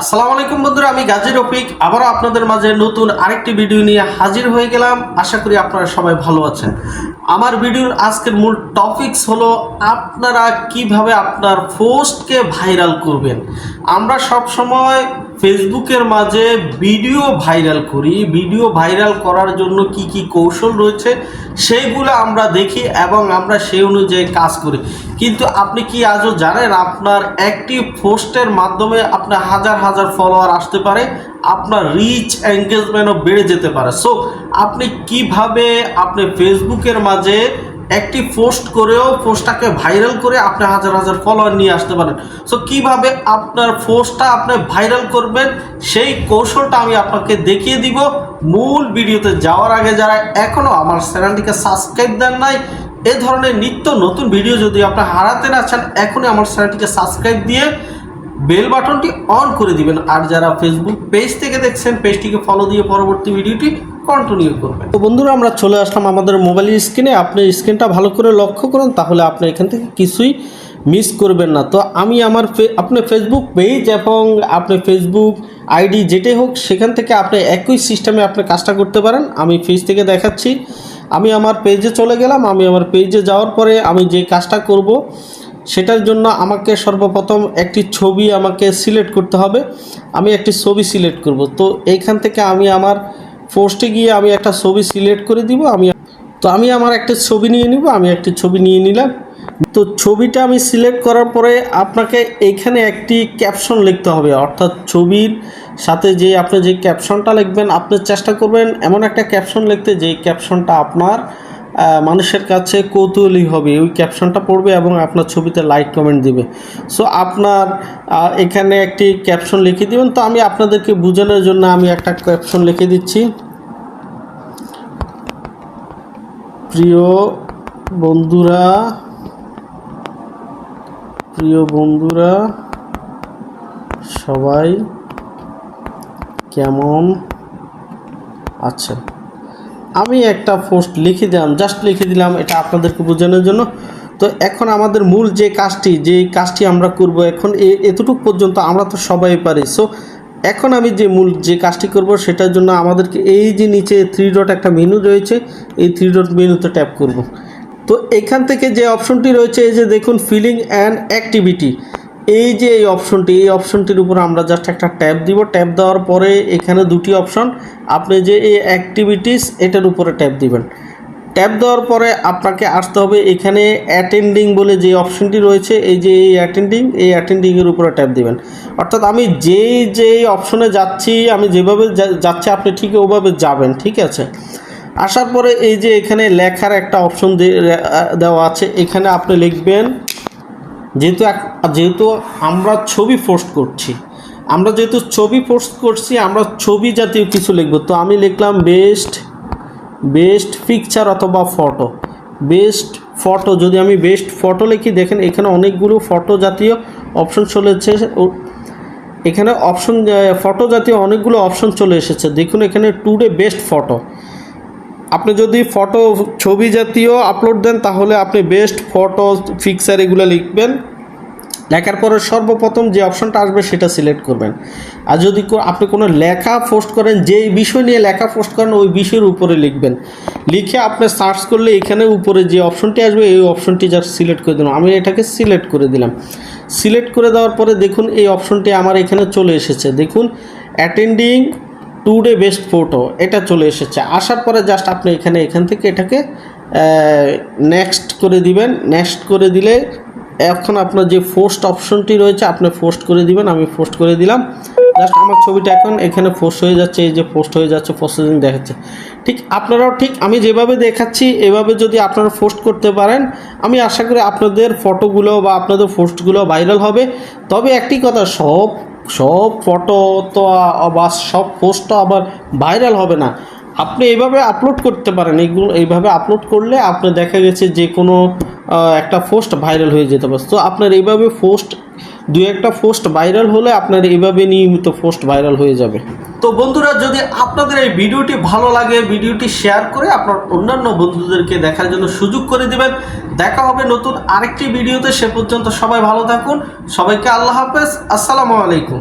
আসসালামু আলাইকুম বন্ধুরা, আমি গাজী রফিক। আবারও আপনাদের মাঝে নতুন আরেকটি ভিডিও নিয়ে হাজির হয়ে গেলাম। আশা করি আপনারা সবাই ভালো আছেন। আমার ভিডিওর আজকের মূল টপিকস হলো, আপনারা কীভাবে আপনার পোস্টকে ভাইরাল করবেন? আমরা সব সময় ফেসবুকের মাঝে ভিডিও ভাইরাল করি। ভিডিও ভাইরাল করার জন্য কি কি কৌশল রয়েছে সেইগুলো আমরা দেখি এবং আমরা সেই অনুযায়ী কাজ করি। কিন্তু আপনি কি আজও জানেন আপনার একটি পোস্টের মাধ্যমে আপনার হাজার হাজার ফলোয়ার আসতে পারে? আপনার রিচ এঙ্গেজমেন্টও বেড়ে যেতে পারে। সো আপনি কীভাবে আপনি ফেসবুকের মাঝে একটি পোস্ট করেও পোস্টটাকে ভাইরাল করে আপনি হাজার হাজার ফলোয়ার নিয়ে আসতে পারেন। সো কীভাবে আপনার পোস্টটা আপনি ভাইরাল করবেন, সেই কৌশলটা আমি আপনাকে দেখিয়ে দিব। মূল ভিডিওতে যাওয়ার আগে যারা এখনও আমার চ্যানেলটিকে সাবস্ক্রাইব দেন নাই, এ ধরনের নিত্য নতুন ভিডিও যদি আপনি হারাতে না চান, এখনই আমার চ্যানেলটিকে সাবস্ক্রাইব দিয়ে বেল বাটনটি অন করে দিবেন। আর যারা ফেসবুক পেজ থেকে দেখছেন পেজটিকে ফলো দিয়ে পরবর্তী ভিডিওটি কন্টিনিউ করবেন। তো বন্ধুরা, আমরা চলে আসলাম আমাদের মোবাইলের স্ক্রিনে আপনি স্ক্রিনটা ভালো করে লক্ষ্য করুন, তাহলে আপনি এখান থেকে কিছুই মিস করবেন না। তো আমি আমার আপনি ফেসবুক পেজ এবং আপনি ফেসবুক আইডি যেটাই হোক, সেখান থেকে আপনি একই সিস্টেমে আপনি কাজটা করতে পারেন। আমি পেজ থেকে দেখাচ্ছি। আমি আমার পেজে চলে গেলাম। আমি আমার পেজে যাওয়ার পরে আমি যে কাজটা করব, সেটার জন্য আমাকে সর্বপ্রথম একটি ছবি আমাকে সিলেক্ট করতে হবে। আমি একটি ছবি সিলেক্ট করব। তো এইখান থেকে আমি আমার পোস্টে গিয়ে আমি একটা ছবি সিলেক্ট করে দিব, আমি তো আমি আমার একটা ছবি নিয়ে নিব, আমি একটি ছবি নিয়ে নিলাম। তো ছবিটা আমি সিলেক্ট করার পরে আপনাকে এখানে একটি ক্যাপশন লিখতে হবে, অর্থাৎ ছবির সাথে যে আপনি যে ক্যাপশনটা লিখবেন, আপনি চেষ্টা করবেন এমন একটা ক্যাপশন লিখতে যে ক্যাপশনটা আপনার মানুষের কাছে কৌতূহলী হবে। ওই ক্যাপশনটা পড়বে এবং আপনার ছবিতে লাইক কমেন্ট দিবে। সো আপনার এখানে একটি ক্যাপশন লিখে দিবেন। তো আমি আপনাদেরকে বোঝানোর জন্য আমি একটা ক্যাপশন লিখে দিচ্ছি। প্রিয় বন্ধুরা প্রিয় বন্ধুরা, সবাই কেমন আছেন? আমি একটা পোস্ট লিখে দিলাম জাস্ট লিখে দিলাম, এটা আপনাদেরকে বোঝানোর জন্য। তো এখন আমাদের মূল যে কাজটি যে কাজটি আমরা করব, এখন এতটুকু পর্যন্ত আমরা তো সবাই পারি। সো এখন আমি যে মূল যে কাজটি করব, সেটার জন্য আমাদেরকে এই যে নিচে থ্রি ডট একটা মেনু রয়েছে, এই থ্রি ডট মেনুতে ট্যাপ করব। তো এখান থেকে যে অপশনটি রয়েছে, এই যে দেখুন ফিলিং অ্যান্ড অ্যাক্টিভিটি এই যে এই অপশনটি এই অপশনটির উপর আমরা জাস্ট একটা ট্যাপ দিব। ট্যাপ দেওয়ার পরে এখানে দুটি অপশন আপনি যে এই অ্যাক্টিভিটিস এটার উপরে ট্যাপ দিবেন। ট্যাপ দেওয়ার পরে আপনাকে আসতে হবে এখানে অ্যাটেন্ডিং বলে যে অপশনটি রয়েছে, এই যে এই অ্যাটেন্ডিং এই অ্যাটেন্ডিংয়ের উপরে ট্যাপ দিবেন। অর্থাৎ আমি যেই যেই অপশনে যাচ্ছি, আমি যেভাবে যাচ্ছি, আপনি ঠিক ওভাবে যাবেন, ঠিক আছে? আসার পরে এই যে এখানে লেখার একটা অপশন দেওয়া আছে, এখানে আপনি লিখবেন যেহেতু এক- যেহেতু আমরা ছবি পোস্ট করছি। আমরা যেহেতু ছবি পোস্ট করছি, আমরা ছবি জাতীয় কিছু লিখব। তো আমি লিখলাম বেস্ট বেস্ট পিকচার অথবা ফটো বেস্ট ফটো যদি আমি বেস্ট ফটো লিখি, দেখেন এখানে অনেকগুলো ফটো জাতীয় অপশন চলেছে এখানে অপশন ফটো জাতীয় অনেকগুলো অপশন চলে এসেছে। দেখুন এখানে টুডে বেস্ট ফটো আপনি যদি ফটো ছবি জাতীয় আপলোড দেন, তাহলে আপনি বেস্ট ফটো ফিক্সার এগুলো লিখবেন। লেখার পরে সর্বপ্রথম যে অপশনটা আসবে, সেটা সিলেক্ট করবেন। আর যদি আপনি কোনো লেখা পোস্ট করেন, যেই বিষয় নিয়ে লেখা পোস্ট করেন, ওই বিষয়ের উপরে লিখবেন। লিখে আপনি সার্চ করলে এখানে উপরে যে অপশনটি আসবে, এই অপশনটি জাস্ট সিলেক্ট করে দিলাম আমি এটাকে সিলেক্ট করে দিলাম। সিলেক্ট করে দেওয়ার পরে দেখুন, এই অপশনটি আমার এখানে চলে এসেছে। দেখুন অ্যাটেন্ডিং টুডে বেস্ট ফটো এটা চলে এসেছে। আসার পরে জাস্ট আপনি এখানে, এখান থেকে এটাকে নেক্সট করে দিবেন। নেক্সট করে দিলে এখন আপনার যে পোস্ট অপশনটি রয়েছে, আপনি পোস্ট করে দিবেন, আমি পোস্ট করে দিলাম। জাস্ট আমার ছবিটা এখন এখানে পোস্ট হয়ে যাচ্ছে, এই যে পোস্ট হয়ে যাচ্ছে প্রসেসিং দেখাচ্ছে। ঠিক আপনারাও ঠিক, আমি যেভাবে দেখাচ্ছি, এভাবে যদি আপনারা পোস্ট করতে পারেন, আমি আশা করি আপনাদের ফটোগুলো বা আপনাদের পোস্টগুলো ভাইরাল হবে। তবে একটি কথা, সব সব ফটো তো বা সব পোস্ট তো আবার ভাইরাল হবে না। আপনি এইভাবে আপলোড করতে পারেন। এইগুলো, এইভাবে আপলোড করলে আপনি দেখা গেছে যে কোনো একটা পোস্ট ভাইরাল হয়ে যেতে পারে। তো আপনার এইভাবে পোস্ট দু একটা পোস্ট ভাইরাল হলে আপনার এভাবে নিয়মিত পোস্ট ভাইরাল হয়ে যাবে। তো বন্ধুরা, যদি আপনাদের এই ভিডিওটি ভালো লাগে, ভিডিওটি শেয়ার করে আপনার অন্যান্য বন্ধুদেরকে দেখার জন্য সুযোগ করে দেবেন। দেখা হবে নতুন আরেকটি ভিডিওতে, সে পর্যন্ত সবাই ভালো থাকুন। সবাইকে আল্লাহ হাফেজ। আসসালামু আলাইকুম।